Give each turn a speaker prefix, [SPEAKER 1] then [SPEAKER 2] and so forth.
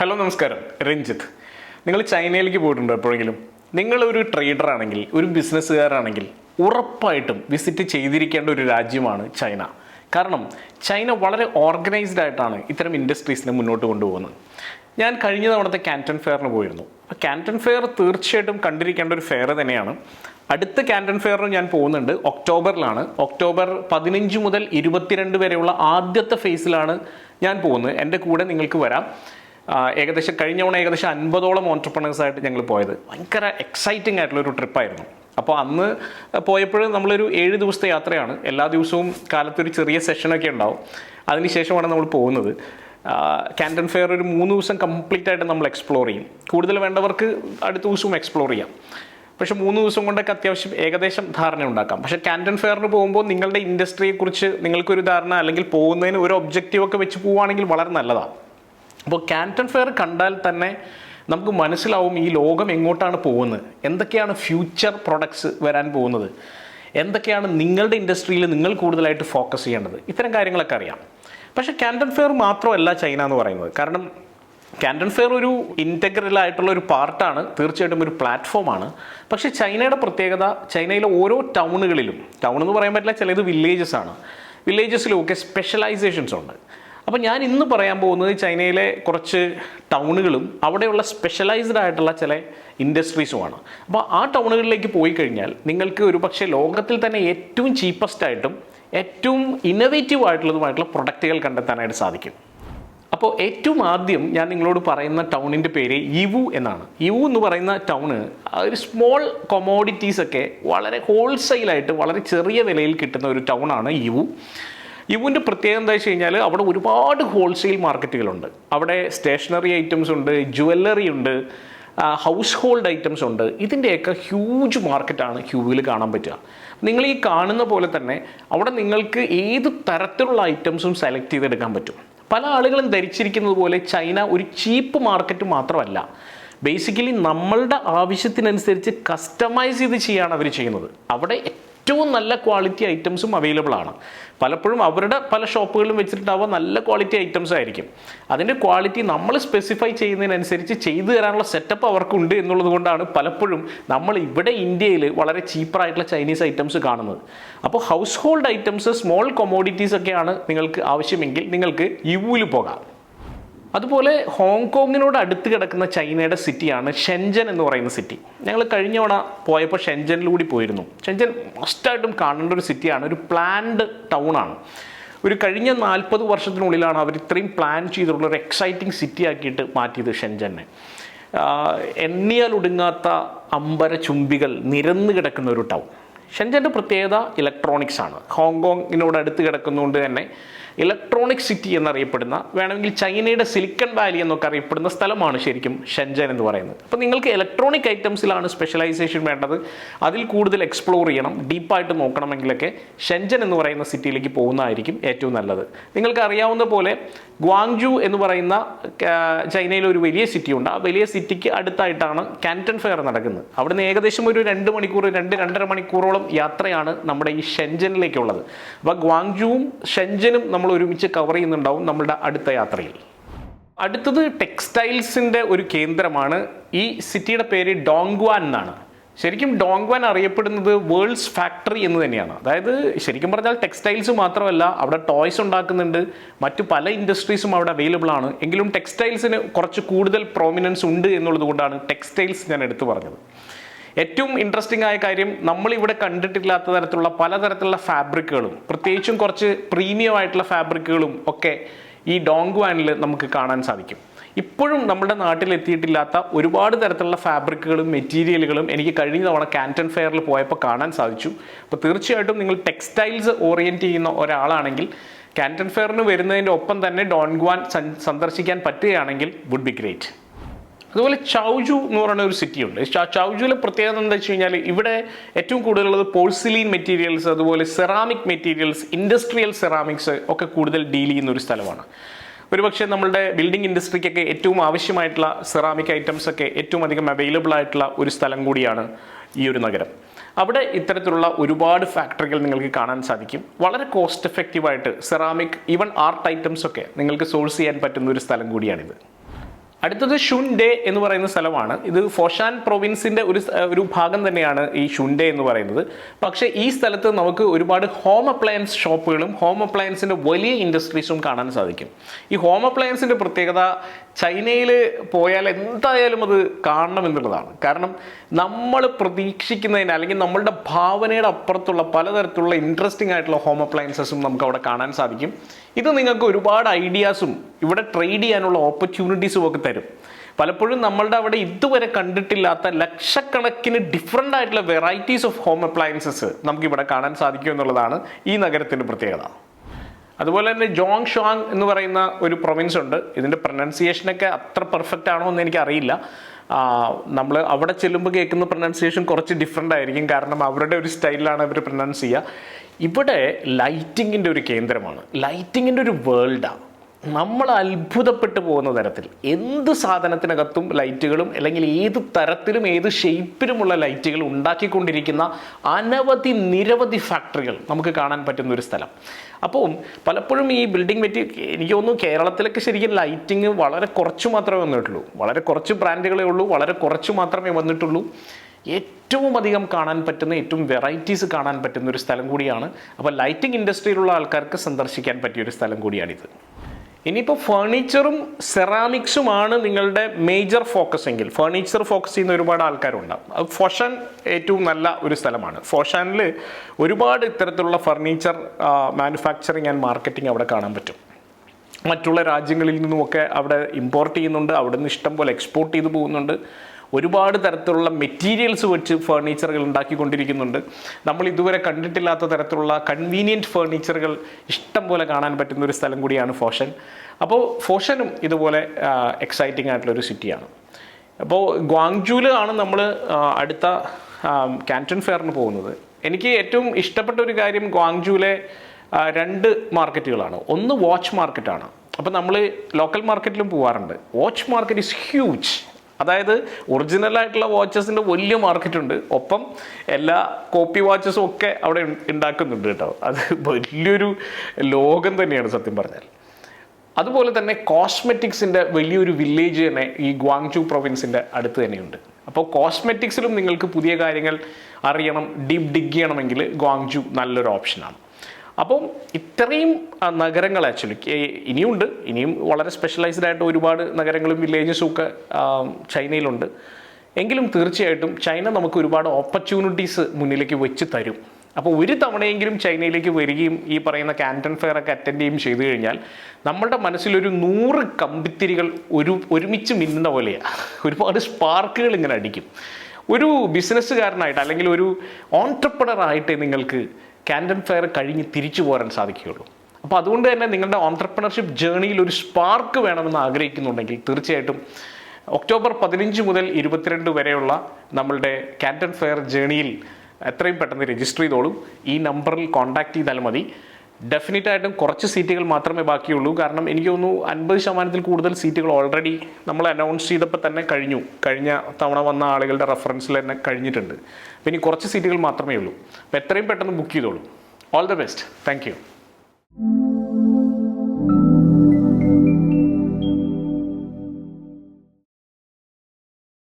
[SPEAKER 1] Hello നമസ്കാരം. രഞ്ജിത്ത്. നിങ്ങൾ ചൈനയിലേക്ക് പോയിട്ടുണ്ടോ എപ്പോഴെങ്കിലും? നിങ്ങളൊരു ട്രേഡർ ആണെങ്കിൽ ഒരു ബിസിനസ്സുകാരാണെങ്കിൽ ഉറപ്പായിട്ടും വിസിറ്റ് ചെയ്തിരിക്കേണ്ട ഒരു രാജ്യമാണ് ചൈന. കാരണം ചൈന വളരെ ഓർഗനൈസ്ഡ് ആയിട്ടാണ് ഇത്തരം ഇൻഡസ്ട്രീസിനെ മുന്നോട്ട് കൊണ്ടുപോകുന്നത്. ഞാൻ കഴിഞ്ഞ തവണത്തെ ക്യാന്റൺ ഫെയറിന് പോയിരുന്നു. അപ്പോൾ ക്യാന്റൺ ഫെയർ തീർച്ചയായിട്ടും കണ്ടിരിക്കേണ്ട ഒരു ഫെയർ തന്നെയാണ്. അടുത്ത ക്യാന്റൺ ഫെയറിന് ഞാൻ പോകുന്നുണ്ട് ഒക്ടോബറിലാണ്. ഒക്ടോബർ പതിനഞ്ച് മുതൽ ഇരുപത്തിരണ്ട് വരെയുള്ള ആദ്യത്തെ ഫേസിലാണ് ഞാൻ പോകുന്നത്. എന്റെ കൂടെ നിങ്ങൾക്ക് വരാം. ഏകദേശം കഴിഞ്ഞ തവണ ഏകദേശം അൻപതോളം ഓൺട്രപ്രണേഴ്സായിട്ട് ഞങ്ങൾ പോയത്. ഭയങ്കര എക്സൈറ്റിംഗ് ആയിട്ടുള്ള ഒരു ട്രിപ്പായിരുന്നു അപ്പോൾ അന്ന് പോയപ്പോഴും നമ്മളൊരു ഏഴ് ദിവസത്തെ യാത്രയാണ്. എല്ലാ ദിവസവും കാലത്തൊരു ചെറിയ സെഷനൊക്കെ ഉണ്ടാവും. അതിനുശേഷമാണ് നമ്മൾ പോകുന്നത്. ക്യാന്റൺ ഫെയർ ഒരു മൂന്ന് ദിവസം കംപ്ലീറ്റ് ആയിട്ട് നമ്മൾ എക്സ്പ്ലോർ ചെയ്യും. കൂടുതൽ വേണ്ടവർക്ക് അടുത്ത ദിവസവും എക്സ്പ്ലോർ ചെയ്യാം. പക്ഷെ മൂന്ന് ദിവസം കൊണ്ടൊക്കെ അത്യാവശ്യം ഏകദേശം ധാരണ ഉണ്ടാക്കാം. പക്ഷേ ക്യാന്റൺ ഫെയറിന് പോകുമ്പോൾ നിങ്ങളുടെ ഇൻഡസ്ട്രിയെക്കുറിച്ച് നിങ്ങൾക്കൊരു ധാരണ അല്ലെങ്കിൽ പോകുന്നതിന് ഒരു ഒബ്ജക്റ്റീവ് ഒക്കെ വെച്ച് പോവുകയാണെങ്കിൽ വളരെ നല്ലതാണ്. അപ്പോൾ ക്യാന്റൺ ഫെയർ കണ്ടാൽ തന്നെ നമുക്ക് മനസ്സിലാവും ഈ ലോകം എങ്ങോട്ടാണ് പോകുന്നത്. എന്തൊക്കെയാണ് ഫ്യൂച്ചർ പ്രൊഡക്ട്സ് വരാൻ പോകുന്നത്? എന്തൊക്കെയാണ് നിങ്ങളുടെ ഇൻഡസ്ട്രിയിൽ നിങ്ങൾ കൂടുതലായിട്ട് ഫോക്കസ് ചെയ്യേണ്ടത്? ഇത്തരം കാര്യങ്ങളൊക്കെ അറിയാം. പക്ഷേ ക്യാന്റൺ ഫെയർ മാത്രമല്ല ചൈന എന്ന് പറയുന്നത്. കാരണം ക്യാന്റൺ ഫെയർ ഒരു ഇന്റഗ്രൽ ആയിട്ടുള്ള ഒരു പാർട്ടാണ് തീർച്ചയായിട്ടും ഒരു പ്ലാറ്റ്ഫോമാണ് പക്ഷേ ചൈനയുടെ പ്രത്യേകത ചൈനയിലെ ഓരോ ടൗണുകളിലും ടൗൺ എന്ന് പറയാൻ പറ്റില്ല ചിലത് വില്ലേജസ് ആണ്. വില്ലേജസിലും ഒക്കെ സ്പെഷ്യലൈസേഷൻസ് ഉണ്ട്. അപ്പോൾ ഞാൻ ഇന്ന് പറയാൻ പോകുന്നത് ചൈനയിലെ കുറച്ച് ടൗണുകളും അവിടെയുള്ള സ്പെഷ്യലൈസ്ഡ് ആയിട്ടുള്ള ചില ഇൻഡസ്ട്രീസുമാണ് അപ്പോൾ ആ ടൗണുകളിലേക്ക് പോയി കഴിഞ്ഞാൽ നിങ്ങൾക്ക് ഒരു പക്ഷേ ലോകത്തിൽ തന്നെ ഏറ്റവും ചീപ്പസ്റ്റ് ആയിട്ടും ഏറ്റവും ഇന്നവേറ്റീവ് ആയിട്ടുള്ളതുമായിട്ടുള്ള പ്രൊഡക്റ്റുകൾ കണ്ടെത്താനായിട്ട് സാധിക്കും. അപ്പോൾ ഏറ്റവും ആദ്യം ഞാൻ നിങ്ങളോട് പറയുന്ന ടൗണിന്റെ പേര് ഇവു എന്നാണ്. ഇവു എന്ന് പറയുന്ന ടൗണ് ഒരു സ്മോൾ കൊമോഡിറ്റീസൊക്കെ വളരെ ഹോൾസെയിലായിട്ട് വളരെ ചെറിയ വിലയിൽ കിട്ടുന്ന ഒരു ടൗണാണ് ഇവു ഇവുവിന്റെ പ്രത്യേകത എന്താ വെച്ച് കഴിഞ്ഞാൽ അവിടെ ഒരുപാട് ഹോൾസെയിൽ മാർക്കറ്റുകളുണ്ട് അവിടെ സ്റ്റേഷനറി ഐറ്റംസ് ഉണ്ട് ജുവല്ലറി ഉണ്ട് ഹൗസ് ഹോൾഡ് ഐറ്റംസ് ഉണ്ട്. ഇതിന്റെയൊക്കെ ഹ്യൂജ് മാർക്കറ്റാണ് ക്യൂവിൽ കാണാൻ പറ്റുക. നിങ്ങൾ ഈ കാണുന്ന പോലെ തന്നെ അവിടെ നിങ്ങൾക്ക് ഏത് തരത്തിലുള്ള ഐറ്റംസും സെലക്ട് ചെയ്തെടുക്കാൻ പറ്റും. പല ആളുകളും ധരിച്ചിരിക്കുന്നത് പോലെ ചൈന ഒരു ചീപ്പ് മാർക്കറ്റ് മാത്രമല്ല. ബേസിക്കലി നമ്മളുടെ ആവശ്യത്തിനനുസരിച്ച് കസ്റ്റമൈസ് ചെയ്ത് ചെയ്യാണ് അവർ ചെയ്യുന്നത്. അവിടെ ഏറ്റവും നല്ല ക്വാളിറ്റി ഐറ്റംസും അവൈലബിൾ ആണ്. പലപ്പോഴും അവരുടെ പല ഷോപ്പുകളിലും വെച്ചിട്ടുണ്ടാവുക നല്ല ക്വാളിറ്റി ഐറ്റംസ് ആയിരിക്കും. അതിന്റെ ക്വാളിറ്റി നമ്മൾ സ്പെസിഫൈ ചെയ്യുന്നതിനനുസരിച്ച് ചെയ്തു തരാനുള്ള സെറ്റപ്പ് അവർക്കുണ്ട് എന്നുള്ളത് കൊണ്ടാണ് പലപ്പോഴും നമ്മൾ ഇവിടെ ഇന്ത്യയിൽ വളരെ ചീപ്പറായിട്ടുള്ള ചൈനീസ് ഐറ്റംസ് കാണുന്നത്. അപ്പോൾ household items small commodities ഒക്കെയാണ് നിങ്ങൾക്ക് ആവശ്യമെങ്കിൽ നിങ്ങൾക്ക് യുവിൽ പോകാം. അതുപോലെ ഹോങ്കോങ്ങിനോട് അടുത്ത് കിടക്കുന്ന ചൈനയുടെ സിറ്റിയാണ് ഷെൻജൻ എന്ന് പറയുന്ന സിറ്റി. ഞങ്ങൾ കഴിഞ്ഞ തവണ പോയപ്പോൾ ഷെൻജനിലൂടെ പോയിരുന്നു. ഷെൻജൻ മസ്റ്റായിട്ടും കാണേണ്ട ഒരു സിറ്റിയാണ് ഒരു പ്ലാൻഡ് ടൗൺ ആണ് ഒരു കഴിഞ്ഞ നാൽപ്പത് വർഷത്തിനുള്ളിലാണ് അവർ ഇത്രയും പ്ലാൻ ചെയ്തിട്ടുള്ള ഒരു എക്സൈറ്റിംഗ് സിറ്റി ആക്കിയിട്ട് മാറ്റിയത് ഷെൻജനെ. ഒടുങ്ങാത്ത അമ്പര ചുംബികൾ നിരന്ന് കിടക്കുന്ന ഒരു ടൗൺ. ഷെൻജന്റെ പ്രത്യേകത ഇലക്ട്രോണിക്സ് ആണ് ഹോങ്കോങ്ങിനോട് അടുത്ത് കിടക്കുന്നതുകൊണ്ട് തന്നെ ഇലക്ട്രോണിക് സിറ്റി എന്നറിയപ്പെടുന്ന വേണമെങ്കിൽ ചൈനയുടെ സിലിക്കൺ വാലി എന്നൊക്കെ അറിയപ്പെടുന്ന സ്ഥലമാണ് ശരിക്കും ഷെൻജൻ എന്ന് പറയുന്നത്. അപ്പോൾ നിങ്ങൾക്ക് ഇലക്ട്രോണിക് ഐറ്റംസിലാണ് സ്പെഷ്യലൈസേഷൻ വേണ്ടത്. അതിൽ കൂടുതൽ എക്സ്പ്ലോർ ചെയ്യണം. ഡീപ്പായിട്ട് നോക്കണമെങ്കിലൊക്കെ ഷെൻജൻ എന്ന് പറയുന്ന സിറ്റിയിലേക്ക് പോകുന്നതായിരിക്കും ഏറ്റവും നല്ലത്. നിങ്ങൾക്ക് അറിയാവുന്ന പോലെ ഗ്വാങ്ജു എന്ന് പറയുന്ന ചൈനയിലെ ഒരു വലിയ സിറ്റി ഉണ്ട്. ആ വലിയ സിറ്റിക്ക് അടുത്തായിട്ടാണ് കാന്റൺ ഫെയർ നടക്കുന്നത്. അവിടെ നിന്ന് ഏകദേശം ഒരു രണ്ട് മണിക്കൂർ രണ്ട് രണ്ടര മണിക്കൂറോളം യാത്രയാണ് നമ്മുടെ ഈ ഷെൻജനിലേക്കുള്ളത്. അപ്പോൾ ഗ്വാങ്ജുവും ഷെൻജനും നമ്മൾ ഒരുമിച്ച് കവർ ചെയ്യുന്നുണ്ടാവും നമ്മുടെ അടുത്ത യാത്രയിൽ. അടുത്തത് ടെക്സ്റ്റൈൽസിന്റെ ഒരു കേന്ദ്രമാണ്. ഈ സിറ്റിയുടെ പേര് ഡോങ്ഗ്വാൻ എന്നാണ്. ശരിക്കും ഡോങ്ഗ്വാൻ അറിയപ്പെടുന്നത് വേൾഡ്സ് ഫാക്ടറി എന്ന് തന്നെയാണ്. അതായത് ശരിക്കും പറഞ്ഞാൽ ടെക്സ്റ്റൈൽസ് മാത്രമല്ല അവിടെ ടോയ്സ് ഉണ്ടാക്കുന്നുണ്ട്. മറ്റു പല ഇൻഡസ്ട്രീസും അവിടെ അവൈലബിൾ ആണ്. എങ്കിലും ടെക്സ്റ്റൈൽസിന് കുറച്ച് കൂടുതൽ പ്രോമിനൻസ് ഉണ്ട് എന്നുള്ളത് കൊണ്ടാണ് ടെക്സ്റ്റൈൽസ് ഞാൻ എടുത്തു പറഞ്ഞത്. ഏറ്റവും ഇൻട്രസ്റ്റിംഗ് ആയ കാര്യം നമ്മൾ ഇവിടെ കണ്ടിട്ടില്ലാത്ത തരത്തിലുള്ള പലതരത്തിലുള്ള ഫാബ്രിക്കുകളും പ്രത്യേകിച്ചും കുറച്ച് പ്രീമിയം ആയിട്ടുള്ള ഫാബ്രിക്കുകളും ഒക്കെ ഈ ഡോങ്ഗ്വാനിൽ നമുക്ക് കാണാൻ സാധിക്കും. ഇപ്പോഴും നമ്മുടെ നാട്ടിൽ എത്തിയിട്ടില്ലാത്ത ഒരുപാട് തരത്തിലുള്ള ഫാബ്രിക്കുകളും മെറ്റീരിയലുകളും എനിക്ക് കഴിഞ്ഞ തവണ കാന്റൺ ഫെയറിൽ പോയപ്പോൾ കാണാൻ സാധിച്ചു. അപ്പോൾ തീർച്ചയായിട്ടും നിങ്ങൾ ടെക്സ്റ്റൈൽസ് ഓറിയന്റ് ചെയ്യുന്ന ഒരാളാണെങ്കിൽ കാന്റൺ ഫെയറിന് വരുന്നതിന്റെ ഒപ്പം തന്നെ ഡോൺഗ്വാൻ സന്ദർശിക്കാൻ പറ്റുകയാണെങ്കിൽ വുഡ് ബി ഗ്രേറ്റ് അതുപോലെ ചൗജു എന്ന് പറയുന്ന ഒരു സിറ്റി ഉണ്ട്. ച- ചൗജുവിലെ പ്രത്യേകത എന്താ വെച്ച് കഴിഞ്ഞാൽ ഇവിടെ ഏറ്റവും കൂടുതലുള്ളത് പോഴ്സിലീൻ മെറ്റീരിയൽസ് അതുപോലെ സെറാമിക് മെറ്റീരിയൽസ് ഇൻഡസ്ട്രിയൽ സെറാമിക്സ് ഒക്കെ കൂടുതൽ ഡീൽ ചെയ്യുന്ന ഒരു സ്ഥലമാണ്. ഒരുപക്ഷെ നമ്മളുടെ ബിൽഡിംഗ് ഇൻഡസ്ട്രിക്കൊക്കെ ഏറ്റവും ആവശ്യമായിട്ടുള്ള സെറാമിക് ഐറ്റംസ് ഒക്കെ ഏറ്റവും അധികം അവൈലബിൾ ആയിട്ടുള്ള ഒരു സ്ഥലം കൂടിയാണ് ഈ ഒരു നഗരം. അവിടെ ഇത്തരത്തിലുള്ള ഒരുപാട് ഫാക്ടറികൾ നിങ്ങൾക്ക് കാണാൻ സാധിക്കും. വളരെ കോസ്റ്റ് എഫക്റ്റീവായിട്ട് സെറാമിക് ഈവൻ ആർട്ട് ഐറ്റംസ് ഒക്കെ നിങ്ങൾക്ക് സോഴ്സ് ചെയ്യാൻ പറ്റുന്ന ഒരു സ്ഥലം കൂടിയാണിത്. അടുത്തത് ഷുൻഡേ എന്ന് പറയുന്ന സ്ഥലമാണ്. ഇത് ഫോഷാൻ പ്രൊവിൻസിന്റെ ഒരു ഒരു ഭാഗം തന്നെയാണ് ഈ ഷുൻഡേ എന്ന് പറയുന്നത്. പക്ഷേ ഈ സ്ഥലത്ത് നമുക്ക് ഒരുപാട് ഹോം അപ്ലയൻസ് ഷോപ്പുകളും ഹോം അപ്ലയൻസിന്റെ വലിയ ഇൻഡസ്ട്രീസും കാണാൻ സാധിക്കും. ഈ ഹോം അപ്ലയൻസിന്റെ പ്രത്യേകത ചൈനയിൽ പോയാൽ എന്തായാലും അത് കാണണം എന്നുള്ളതാണ്. കാരണം നമ്മൾ പ്രതീക്ഷിക്കുന്നതിന് അല്ലെങ്കിൽ നമ്മളുടെ ഭാവനയുടെ അപ്പുറത്തുള്ള പലതരത്തിലുള്ള ഇൻട്രസ്റ്റിംഗ് ആയിട്ടുള്ള ഹോം അപ്ലയൻസസും നമുക്ക് അവിടെ കാണാൻ സാധിക്കും. ഇത് നിങ്ങൾക്ക് ഒരുപാട് ഐഡിയാസും ഇവിടെ ട്രേഡ് ചെയ്യാനുള്ള ഓപ്പർച്യൂണിറ്റീസും ഒക്കെ തരും. പലപ്പോഴും നമ്മളുടെ അവിടെ ഇതുവരെ കണ്ടിട്ടില്ലാത്ത ലക്ഷക്കണക്കിന് ഡിഫറെന്റ് ആയിട്ടുള്ള വെറൈറ്റീസ് ഓഫ് ഹോം അപ്ലയൻസസ് നമുക്കിവിടെ കാണാൻ സാധിക്കും എന്നുള്ളതാണ് ഈ നഗരത്തിന്റെ പ്രത്യേകത. അതുപോലെ തന്നെ ജോങ് ഷോങ് എന്ന് പറയുന്ന ഒരു പ്രൊവിൻസ് ഉണ്ട്. ഇതിന്റെ പ്രൊനൗൺസിയേഷനൊക്കെ അത്ര പെർഫെക്റ്റ് ആണോ എന്ന് എനിക്കറിയില്ല. നമ്മൾ അവിടെ ചെല്ലുമ്പോൾ കേൾക്കുന്ന പ്രൊനൗൺസിയേഷൻ കുറച്ച് ഡിഫറെന്റ് ആയിരിക്കും. കാരണം അവരുടെ ഒരു സ്റ്റൈലിലാണ് അവർ പ്രൊനൗൺസ് ചെയ്യുക. ഇവിടെ ലൈറ്റിങ്ങിന്റെ ഒരു കേന്ദ്രമാണ്. ലൈറ്റിങ്ങിന്റെ ഒരു വേൾഡാണ് നമ്മൾ അത്ഭുതപ്പെട്ടു പോകുന്ന തരത്തിൽ എന്ത് സാധനത്തിനകത്തും ലൈറ്റുകളും അല്ലെങ്കിൽ ഏത് തരത്തിലും ഏത് ഷേപ്പിലുമുള്ള ലൈറ്റുകൾ ഉണ്ടാക്കിക്കൊണ്ടിരിക്കുന്ന അനവധി നിരവധി ഫാക്ടറികൾ നമുക്ക് കാണാൻ പറ്റുന്ന ഒരു സ്ഥലം. അപ്പോൾ പലപ്പോഴും ഈ ബിൽഡിംഗ് മെറ്റീരിയൽ എനിക്ക് തോന്നുന്നു കേരളത്തിലൊക്കെ ശരിക്കും ലൈറ്റിങ് വളരെ കുറച്ച് മാത്രമേ വന്നിട്ടുള്ളൂ. വളരെ കുറച്ച് ബ്രാൻഡുകളേ ഉള്ളൂ വളരെ കുറച്ച് മാത്രമേ വന്നിട്ടുള്ളൂ. ഏറ്റവും അധികം കാണാൻ പറ്റുന്ന ഏറ്റവും വെറൈറ്റീസ് കാണാൻ പറ്റുന്ന ഒരു സ്ഥലം കൂടിയാണ്. അപ്പോൾ ലൈറ്റിംഗ് ഇൻഡസ്ട്രിയിലുള്ള ആൾക്കാർക്ക് സന്ദർശിക്കാൻ പറ്റിയ ഒരു സ്ഥലം കൂടിയാണിത്. ഇനിയിപ്പോൾ ഫർണിച്ചറും സെറാമിക്സുമാണ് നിങ്ങളുടെ മേജർ ഫോക്കസ് എങ്കിൽ. ഫർണിച്ചർ ഫോക്കസ് ചെയ്യുന്ന ഒരുപാട് ആൾക്കാരുണ്ടാവും അത് ഫോഷൻ ഏറ്റവും നല്ല ഒരു സ്ഥലമാണ്. ഫോഷാനിൽ ഒരുപാട് ഇത്തരത്തിലുള്ള ഫർണിച്ചർ മാനുഫാക്ചറിങ് ആൻഡ് മാർക്കറ്റിംഗ് അവിടെ കാണാൻ പറ്റും. മറ്റുള്ള രാജ്യങ്ങളിൽ നിന്നുമൊക്കെ അവിടെ ഇമ്പോർട്ട് ചെയ്യുന്നുണ്ട്. അവിടെ നിന്ന് ഇഷ്ടം പോലെ എക്സ്പോർട്ട് ചെയ്തു പോകുന്നുണ്ട്. ഒരുപാട് തരത്തിലുള്ള മെറ്റീരിയൽസ് വെച്ച് ഫേർണിച്ചറുകൾ ഉണ്ടാക്കിക്കൊണ്ടിരിക്കുന്നുണ്ട്. നമ്മൾ ഇതുവരെ കണ്ടിട്ടില്ലാത്ത തരത്തിലുള്ള കൺവീനിയന്റ് ഫേർണിച്ചറുകൾ ഇഷ്ടം പോലെ കാണാൻ പറ്റുന്ന ഒരു സ്ഥലം കൂടിയാണ് ഫോഷൻ അപ്പോൾ ഫോഷനും ഇതുപോലെ എക്സൈറ്റിംഗ് ആയിട്ടുള്ള ഒരു സിറ്റിയാണ് അപ്പോൾ ഗ്വാങ്ജൂൽ ആണ് നമ്മൾ അടുത്ത കാന്റൺ ഫെയറിന് പോകുന്നത്. എനിക്ക് ഏറ്റവും ഇഷ്ടപ്പെട്ട ഒരു കാര്യം ഗ്വാങ്ജൂലെ രണ്ട് മാർക്കറ്റുകളാണ് ഒന്ന് വാച്ച് മാർക്കറ്റാണ് അപ്പോൾ നമ്മൾ ലോക്കൽ മാർക്കറ്റിലും പോകാറുണ്ട് വാച്ച് മാർക്കറ്റ് ഇസ് ഹ്യൂജ് അതായത് ഒറിജിനൽ ആയിട്ടുള്ള വാച്ചസിന്റെ വലിയ മാർക്കറ്റ് ഉണ്ട്. ഒപ്പം എല്ലാ കോപ്പി വാച്ചസും ഒക്കെ അവിടെ ഉണ്ടാക്കുന്നുണ്ട് കേട്ടോ. അത് വലിയൊരു ലോകം തന്നെയാണ് സത്യം പറഞ്ഞാൽ. അതുപോലെ തന്നെ കോസ്മെറ്റിക്സിന്റെ വലിയൊരു വില്ലേജ് തന്നെ ഈ ഗ്വാങ്ചു പ്രൊവിൻസിന്റെ അടുത്ത് തന്നെയുണ്ട്. അപ്പോൾ കോസ്മെറ്റിക്സിലും നിങ്ങൾക്ക് പുതിയ കാര്യങ്ങൾ അറിയണം ഡീപ് ഡിഗ് ചെയ്യണമെങ്കിൽ ഗ്വാങ്ചു നല്ലൊരു ഓപ്ഷനാണ് അപ്പം ഇത്രയും നഗരങ്ങൾ ആക്ച്വലി ഇനിയുണ്ട്. ഇനിയും വളരെ സ്പെഷ്യലൈസ്ഡ് ആയിട്ട് ഒരുപാട് നഗരങ്ങളും വില്ലേജസും ഒക്കെ ചൈനയിലുണ്ട്. എങ്കിലും തീർച്ചയായിട്ടും ചൈന നമുക്ക് ഒരുപാട് ഓപ്പർച്യൂണിറ്റീസ് മുന്നിലേക്ക് വെച്ച് തരും. അപ്പോൾ ഒരു തവണയെങ്കിലും ചൈനയിലേക്ക് വരികയും ഈ പറയുന്ന ക്യാന്റൺ ഫെയർ ഒക്കെ അറ്റൻഡ് ചെയ്യുകയും ചെയ്തു കഴിഞ്ഞാൽ നമ്മളുടെ മനസ്സിലൊരു നൂറ് കമ്പിത്തിരികൾ ഒരു ഒരുമിച്ച് മിന്നുന്ന പോലെയാണ് ഒരുപാട് സ്പാർക്കുകൾ ഇങ്ങനെ അടിക്കും. ഒരു ബിസിനസ്സുകാരനായിട്ട് അല്ലെങ്കിൽ ഒരു ഓൺട്രപ്രണർ ആയിട്ട് നിങ്ങൾക്ക് ക്യാന്റൺ ഫെയർ കഴിഞ്ഞ് തിരിച്ചു പോരാൻ സാധിക്കുകയുള്ളൂ. അപ്പോൾ അതുകൊണ്ട് തന്നെ നിങ്ങളുടെ ഓൺട്രപ്രണർഷിപ്പ് ജേണിയിൽ ഒരു സ്പാർക്ക് വേണമെന്ന് ആഗ്രഹിക്കുന്നുണ്ടെങ്കിൽ തീർച്ചയായിട്ടും ഒക്ടോബർ പതിനഞ്ച് മുതൽ ഇരുപത്തിരണ്ട് വരെയുള്ള നമ്മളുടെ കാൻഡൻ ഫെയർ ജേണിയിൽ എത്രയും പെട്ടെന്ന് രജിസ്റ്റർ ചെയ്തോളൂ. ഈ നമ്പറിൽ കോൺടാക്ട് ചെയ്താൽ മതി. ഡെഫിനറ്റ് ആയിട്ടും കുറച്ച് സീറ്റുകൾ മാത്രമേ ബാക്കിയുള്ളൂ. കാരണം എനിക്ക് തോന്നുന്നു അൻപത് ശതമാനത്തിൽ കൂടുതൽ സീറ്റുകൾ ഓൾറെഡി നമ്മൾ അനൗൺസ് ചെയ്തപ്പോൾ തന്നെ കഴിഞ്ഞു. കഴിഞ്ഞ തവണ വന്ന ആളുകളുടെ റെഫറൻസിൽ തന്നെ കഴിഞ്ഞിട്ടുണ്ട്. അപ്പോൾ ഇനി കുറച്ച് സീറ്റുകൾ മാത്രമേ ഉള്ളൂ. അപ്പോൾ എത്രയും പെട്ടെന്ന് ബുക്ക് ചെയ്തോളൂ. All the best thank you